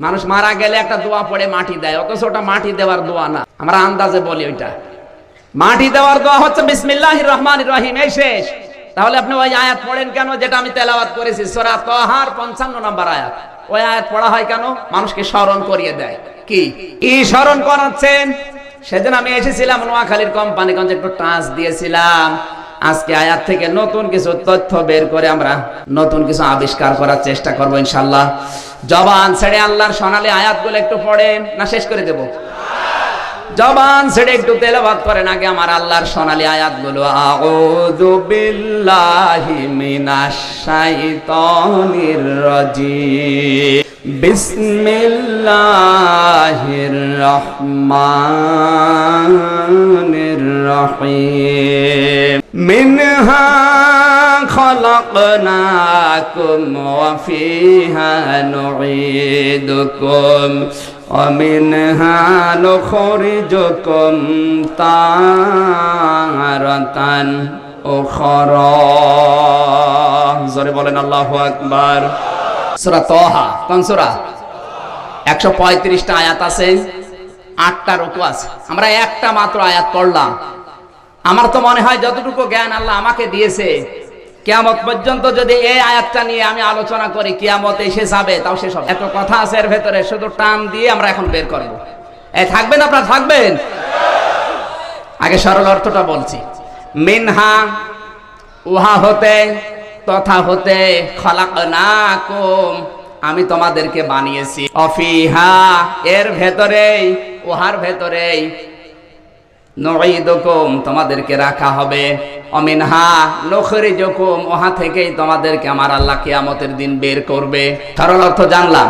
মানুষ মারা গেলে একটা দোয়া পড়ে মাটি দেয়, অথচ ওটা মাটি দেওয়ার দোয়া না। আমরা আন্দাজে বলি ওইটা। মাটি দেওয়ার দোয়া হচ্ছে বিসমিল্লাহির রহমানির রহিম, এই শেষ। তাহলে আপনি ওই আয়াত পড়েন কেন যেটা আমি তেলাওয়াত করেছি? সূরা তাহার 55 নম্বর আয়াত। ওই আয়াত পড়া হয় কেন? মানুষকে স্মরণ করিয়ে দেয়। কি? কি স্মরণ করাচ্ছেন? সেদিন আমি এসেছিলাম নোয়াখালীর কোম্পানিগঞ্জে একটু টাচ দিয়েছিলাম। আজকে আয়াত থেকে নতুন কিছু তথ্য বের করে আমরা নতুন কিছু আবিষ্কার করার চেষ্টা করব ইনশাল্লাহ জবান ছেড়ে আল্লাহর সোনালী আয়াতগুলো একটু পড়েন, না শেষ করে দেব? জবান ছেড়ে একটু তেলাওয়াত করেন। আগে আমার আল্লাহর সোনালী আয়াতগুলো। আউযু বিল্লাহি মিনাশ শাইতানির রাজিম। বিসমিল্লাহির রহমানির রহিম। মিনহা خلقناكم وفيها نعيدكم ومنها نخرجكم تارة أخرى জোরে বলেন আল্লাহু আকবার সূরা তাহা কোন সূরা 135টা আয়াত আছে আটটা রুকু আছে আমরা একটা মাত্র আয়াত পড়লাম আমার তো মনে হয় যতটুকু জ্ঞান আল্লাহ আমাকে দিয়েছে কিয়ামত পর্যন্ত যদি এই আয়াতটা নিয়ে আমি আলোচনা করি, কিয়ামত এসে যাবে, তাও শেষ হবে এত কথা আছে এর ভেতরে, শুধু টান দিয়ে আমরা এখন বের করব। এই থাকবেন আপনারা? থাকবেন? আগে সরল অর্থটা বলছি। মিনহা, উহা হতে, তথা হতে, খলাকনাকুম, আমি তোমাদেরকে বানিয়েছি। অফিহা, এর ভেতরেই, উহার ভেতরেই নঈদুকুম, তোমাদেরকে রাখা হবে। অমিনহা, নখরিজুকুম ওহা থেকেই তোমাদেরকে আমার আল্লাহ কিয়ামতের দিন বের করবে। সরল অর্থ জানলাম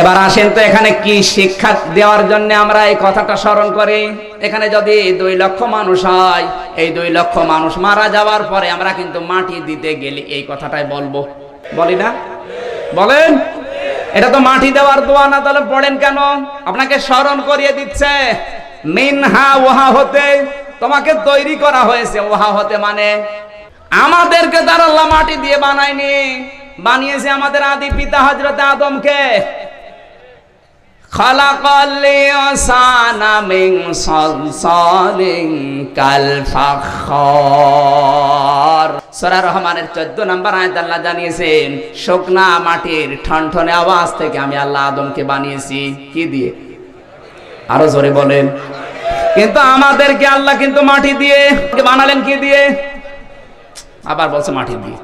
এবার আসেন তো এখানে কি শিক্ষা দেওয়ার জন্য আমরা এই কথাটা স্মরণ করি। এখানে যদি দুই লক্ষ মানুষ হয়, এই দুই লক্ষ মানুষ মারা যাওয়ার পরে আমরা কিন্তু মাটি দিতে গেলে এই কথাটাই বলব। বলি না? বলেন? এটা তো মাটি দেওয়ার দোয়া না, তাহলে পড়েন কেন? আপনাকে স্মরণ করিয়ে দিচ্ছে। মিনহা ওহা হতে, তোমাকে তৈরি করা হয়েছে। ওহা হতে মানে আমাদেরকে তার আল্লাহ মাটি দিয়ে বানায়নি। বানিয়েছে আমাদের আদি পিতা হজরত আদমকে। মিন রহমানের 14 নম্বর আয়াত আল্লাহ জানিয়েছেন, শুকনা মাটির ঠনঠনে আওয়াজ থেকে আমি আল্লাহ আদমকে বানিয়েছি। কি দিয়ে? আরও জোরে বলেন। কিন্তু আমাদেরকে আল্লাহ কিন্তু মাটি দিয়ে বানালেন কি দিয়ে? আবার বলছে মাটি দিয়ে।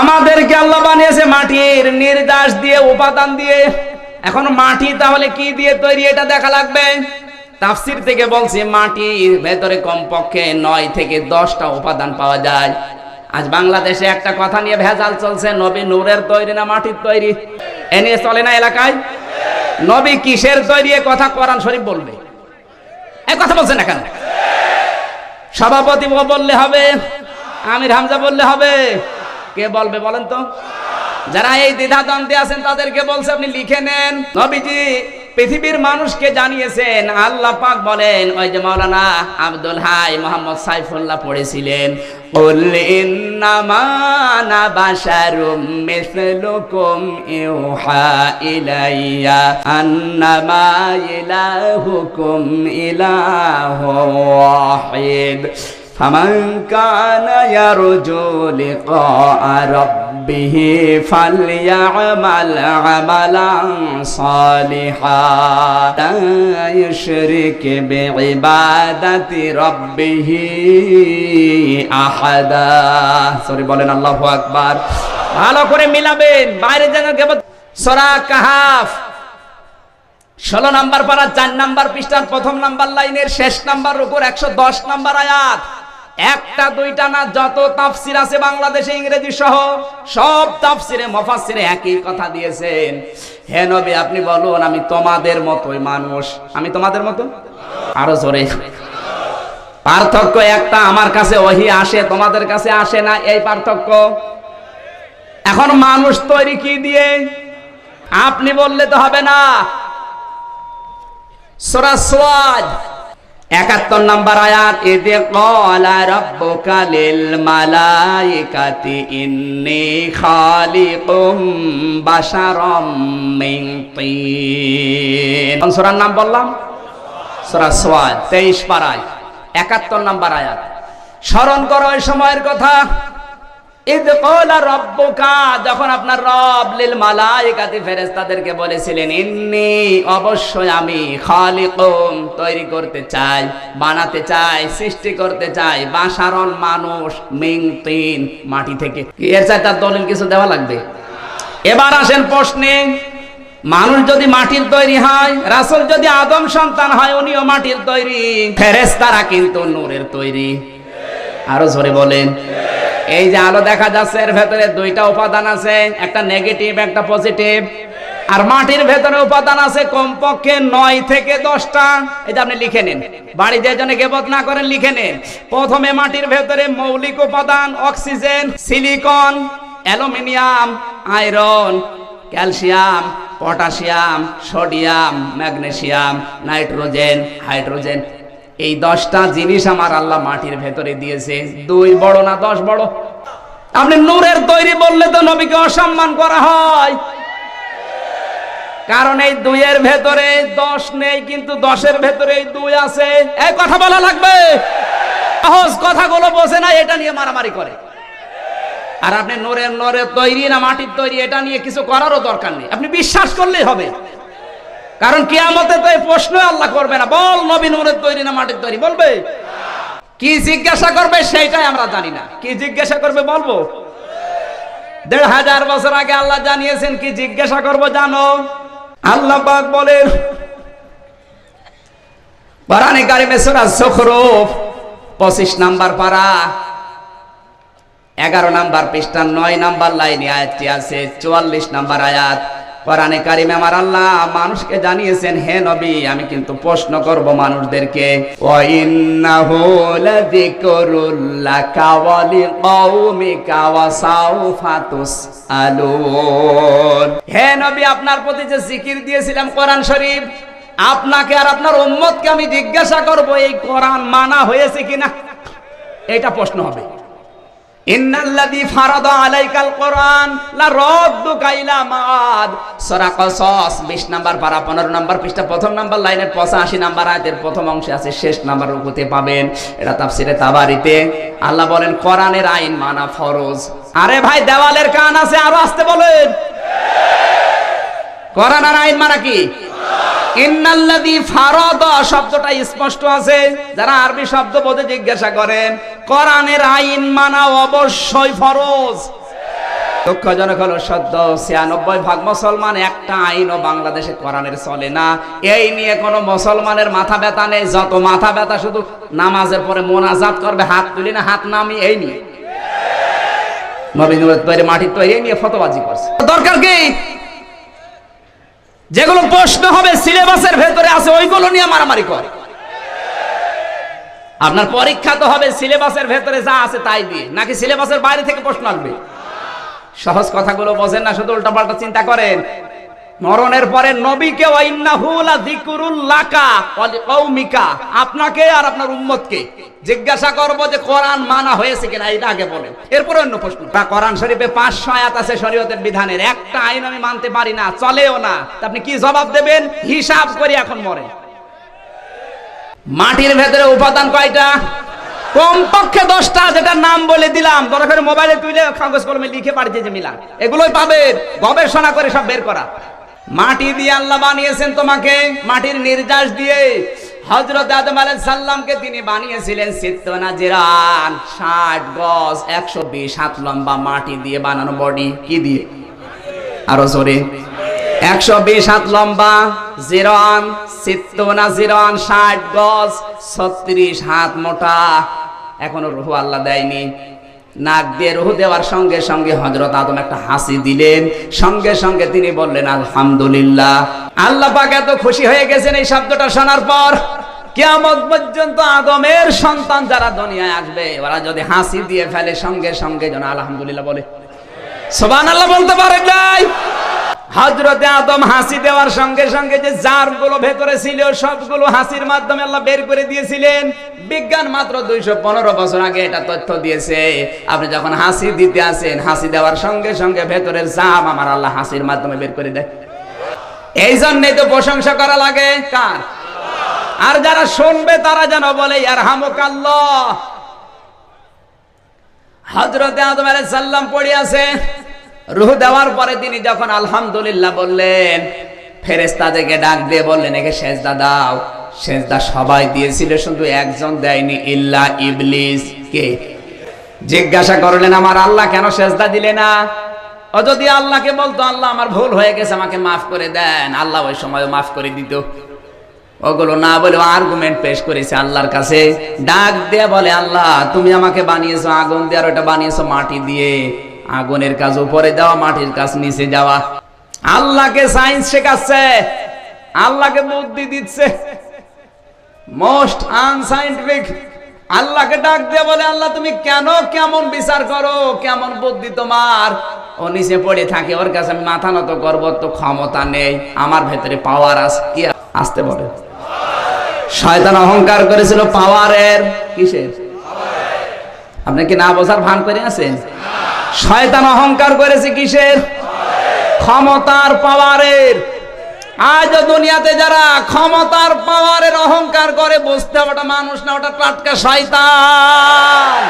আমাদেরকে আল্লাহ বানিয়েছে মাটির নির্যাস দিয়ে, উপাদান দিয়ে। এখন মাটি তাহলে কি দিয়ে তৈরি এটা দেখা লাগবে? তাফসির থেকে বলছে মাটির ভেতরে কমপক্ষে নয় থেকে দশটা উপাদান পাওয়া যায়। আজ বাংলাদেশে একটা কথা নিয়ে ভেজাল চলছে, নবী নূরের তৈরি না মাটির তৈরি? এ নিয়ে চলে না এলাকায়? নবী কিসের তৈরি কথা কোরআন শরীফ বলবে? এক কথা বলছেন না কেন? সভাপতি বললে হবে, আমির হামজা বললে হবে। কে বলবে বলেন তো? যারা এই দ্বিধা দ্বিধাদ্বন্দ্বে আছেন তাদেরকে বলছে, আপনি লিখে নেন। নবীজি পৃথিবীর মানুষকে জানিয়েছেন আল্লাহ পাক বলেন ওই যে মাওলানা আব্দুল হাই মোহাম্মদ সাইফুল্লাহ পড়েছিলেন قل إنما أنا بشر مثلكم يوحى إلي أنما إلهكم إله واحد فمن كان يرجو لقاء ربه فليعمل عملا صالحا لا يشرك بعبادة ربه أحدا সরি বলেন আল্লাহু আকবার ভালো করে মিলাবেন বাইরে যেন কেবল সরা কাহাফ ষোলো নাম্বার পারা চার নাম্বার পৃষ্ঠার প্রথম নাম্বার লাইনের শেষ নাম্বার উপর একশো দশ নাম্বার আয়াত একটা, দুইটা না, যত তাফসির আছে বাংলাদেশে, ইংরেজি সহ, সব তাফসিরে মফাসিরে একই কথা দিয়েছেন। হে নবী, আপনি বলুন, আমি তোমাদের মতোই মানুষ। আমি তোমাদের মতো? আরও জোরে। পার্থক্য একটা, আমার কাছে ওহি আসে, তোমাদের কাছে আসে না, এই পার্থক্য। এখন মানুষ তৈরি কি দিয়ে? আপনি বললে তো হবে না। সূরা সোয়াদ একাত্তর নাম্বার আয়াত এতে কলা রব্বুকা লিল মালাইকাতি ইন্নী খালিকুম বাশারাম মিন তিন। সূরার নাম বললাম? সূরা সোয়াদ 23 পারায়, একাত্তর নাম্বার আয়াত। স্মরণ করো ওই সময়ের কথা। যখন আপনার রব লিল মালাইকাতি ফেরেশতাদেরকে বলেছিলেন, ইন্নি অবশ্যই আমি খালিকুম, তৈরি করতে চাই, বানাতে চাই, সৃষ্টি করতে চাই বাসারন মানুষ মিং মাটি থেকে। এর চাই তার দলিল কিছু দেওয়া লাগবে? এবার আসেন প্রশ্নে, মানুষ যদি মাটির তৈরি হয়, রাসূল যদি আদম সন্তান হয়, উনিও মাটির তৈরি, ফেরেশতারা কিন্তু নূরের তৈরি। আরও জোরে বলেন। এই যে আলো দেখা যাচ্ছে, এর ভেতরে দুইটা উপাদান আছে, একটা নেগেটিভ একটা পজিটিভ আর মাটির ভেতরে উপাদান আছে কমপক্ষে নয় থেকে দশটা। এটা আপনি লিখে নিন। বাড়ি যে জন্য গেবত না করেন, লিখে নিন। প্রথমে মাটির ভেতরে মৌলিক উপাদান, oxygen silicon aluminium, iron, calcium, potassium, sodium, magnesium, nitrogen, hydrogen এই দশটা জিনিস আমার আল্লাহ মাটির ভেতরে দিয়েছে। দুই বড় না দশ বড়? আপনি নূরের তৈরি বললে তো নবীকে অসম্মান করা হয়। কারণ এই দুইয়ের ভেতরে দশ নেই, কিন্তু দশের ভেতরে এই দুই আছে। এই কথা বলা লাগবে? সহজ কথাগুলো বোঝে না, এটা নিয়ে মারামারি করে। আর আপনি নূরের নূরের তৈরি না মাটির তৈরি, এটা নিয়ে কিছু করারও দরকার নেই। আপনি বিশ্বাস করলেই হবে। কারণ কিয়ামতে তো এই প্রশ্ন আল্লাহ করবে না। বল, নবী নূরের তৈরি না মাটির তৈরি, বলবে? কি জিজ্ঞাসা করবে সেইটাই আমরা জানি না। কি জিজ্ঞাসা করবে বলব? দেড় হাজার বছর আগে আল্লাহ জানিয়েছেন, কি জিজ্ঞাসা করব জানো? আল্লাহ পাক বলেন, কোরআনে কারিমে সূরা সুখরুফ 25 নাম্বার পারা, এগারো নাম্বার পৃষ্ঠা, নয় নাম্বার লাইনে আয়াতটি আছে, চুয়াল্লিশ নাম্বার আয়াত। কোরআনে কারিমে আমার আল্লাহ মানুষকে জানিয়েছেন, হে নবী, আমি কিন্তু প্রশ্ন করব মানুষদেরকে হে নবী, আপনার প্রতি যে জিকির দিয়েছিলাম কোরআন শরীফ, আপনাকে আর আপনার উম্মতকে আমি জিজ্ঞাসা করব, এই কোরআন মানা হয়েছে কিনা? এটা প্রশ্ন হবে। ইন্নাল্লাযী ফারাদা আলাইকাল কোরআন, লা রাদ্দুকা ইলা মাআদ। সূরা কসস 20 নাম্বার পারা 15 নাম্বার পৃষ্ঠা, প্রথম নাম্বার লাইনের 85 নাম্বার আয়াতের প্রথম অংশে আছে শেষ নাম্বার রুকুতে পাবেন। আল্লাহ বলেন, কোরআনের আইন মানা ফরজ। আরে ভাই, দেওয়ালের কান আছে, আরও আসতে বলেন। কোরআনের আইন মানা কি? চলে না। এই নিয়ে কোনো মুসলমানের মাথা ব্যথা নেই, যত মাথা ব্যথা শুধু নামাজের পরে মোনাজাত করবে, হাত তুলি না, হাত নামি, এই নিয়ে। নবীন তৈরি মাটির তৈরি নিয়ে ফতোবাজি করছে। দরকার কি? যেগুলো প্রশ্ন হবে সিলেবাসের ভেতরে আছে, ওইগুলো নিয়ে মারামারি করে। আপনার পরীক্ষা তো হবে সিলেবাসের ভেতরে যা আছে তাই দিয়ে। নাকি সিলেবাসের বাইরে থেকে প্রশ্ন আসবে? সহজ কথাগুলো বোঝেন না, শুধু উল্টাপাল্টা চিন্তা করেন। মরণের পরে নবীকে আপনাকে আর আপনার উম্মতকে জিজ্ঞাসা করব যে কোরআন মানা হয়েছে কিনা, এটা আগে বলেন। এরপরে অন্য প্রশ্ন। কোরআন শরীফে পাঁচশো আয়াত আছে শরীয়তের বিধানের। একটা আইন আমি মানতে পারি না, চলেও না। আপনি কি জবাব দেবেন? হিসাব করে এখন মরে। মাটির ভেতরে উপাদান কয়টা? কমপক্ষে দশটা যেটা নাম বলে দিলাম। দরকার মোবাইলে তুলে কাগজ কলমে লিখে পাঠিয়ে যে মিলান। এগুলোই পাবেন। গবেষণা করে সব বের করা। মাটি দিয়ে আল্লাহ বানিয়েছেন তোমাকে, মাটির নির্যাস দিয়ে। হজরত আদম আলাইহিস সাল্লামকে তিনি বানিয়েছিলেন সিত্তনা জিরান, ষাট গজ, একশো বিশ হাত লম্বা মাটি দিয়ে বানানো বডি। কি দিয়ে? আরও জোরে। একশো বিশ হাত লম্বা, জিরান সিত্তনা জিরান, ষাট গজ, ছত্রিশ হাত মোটা। এখনও রুহু আল্লাহ দেয়নি। নাক দিয়ে রুহু দেওয়ার সঙ্গে সঙ্গে হজরত আদম একটা হাসি দিলেন। সঙ্গে সঙ্গে তিনি বললেন, আলহামদুলিল্লাহ। আল্লাহ পাক এত খুশি হয়ে গেছেন এই শব্দটা শোনার পর। কেমন পর্যন্ত আদমের সন্তান যারা দুনিয়ায় আসবে, ওরা যদি হাসি দিয়ে ফেলে, সঙ্গে সঙ্গে যেন আলহামদুলিল্লাহ বলে। সোবান আল্লাহ বলতে পারে যাই হজরতে আদম হাসি দেওয়ার সঙ্গে সঙ্গে যে জারগুলো ভেতরে ছিল, সবগুলো হাসির মাধ্যমে আল্লাহ বের করে দিয়েছিলেন। বিজ্ঞান মাত্র দুইশো পনেরো বছর আগে এটা তথ্য দিয়েছে। আপনি যখন হাসি দিতে আসেন, হাসি দেওয়ার সঙ্গে সঙ্গে ভেতরের জাম আমার আল্লাহ হাসির মাধ্যমে বের করে দেয়। এই জন্যই তো প্রশংসা করা লাগে। কার? আর যারা শুনবে তারা যেন বলে আর হামুকাল্লাহ হজরতে আদম আলাইহিস সাল্লাম পড়ে আছে। রুহ দেওয়ার পরে তিনি যখন আলহামদুলিল্লাহ বললেন ফেরেশতাদেরকে ডাক দিয়ে বললেন, একে সেজদা দাও। সেজদা সবাই দিয়েছিল, শুধু একজন দেয়নি, ইল্লা ইবলিস। কে? জিজ্ঞাসা করলেন, আমার আল্লাহ কেন সেজদা দিলে না? ও যদি আল্লাহকে বলতো, আল্লাহ আমার ভুল হয়ে গেছে, আমাকে মাফ করে দেন। আল্লাহ ওই সময় মাফ করে দিত। ওগুলো না বলে আর্গুমেন্ট পেশ করেছে আল্লাহর কাছে। ডাক দিয়ে বলে, আল্লাহ, তুমি আমাকে বানিয়েছো আগুন দিয়ে, আর ওটা বানিয়েছো মাটি দিয়ে। আগুনের কাজ উপরে দেওয়া মাটির কাজ নিচে যাওয়া। আল্লাহকে সায়েন্স শেখাচ্ছে, আল্লাহকে বুদ্ধি দিচ্ছে। মোস্ট আনসাইন্টিফিক আল্লাহকে ডাক দিয়ে বলে, আল্লাহ, তুমি কেন কেমন বিচার করো? কেমন বুদ্ধি তোমার? ও নিচে পড়ে থাকে, ওর কাছে আমি মাথা নত করব, তো ক্ষমতা নেই, আমার ভেতরে পাওয়ার আছে। কি আসতে বলে। শয়তান অহংকার করেছিল পাওয়ারের কিসের? আপনি কি না বোঝার ভান করে আছেন? শয়তান অহংকার করেছে কিসের? ক্ষমতার পাওয়ারের। আজ দুনিয়াতে যারা ক্ষমতার পাওয়ারের অহংকার করে বসতে ওটা মানুষ না, ওটা টাটকা শয়তান।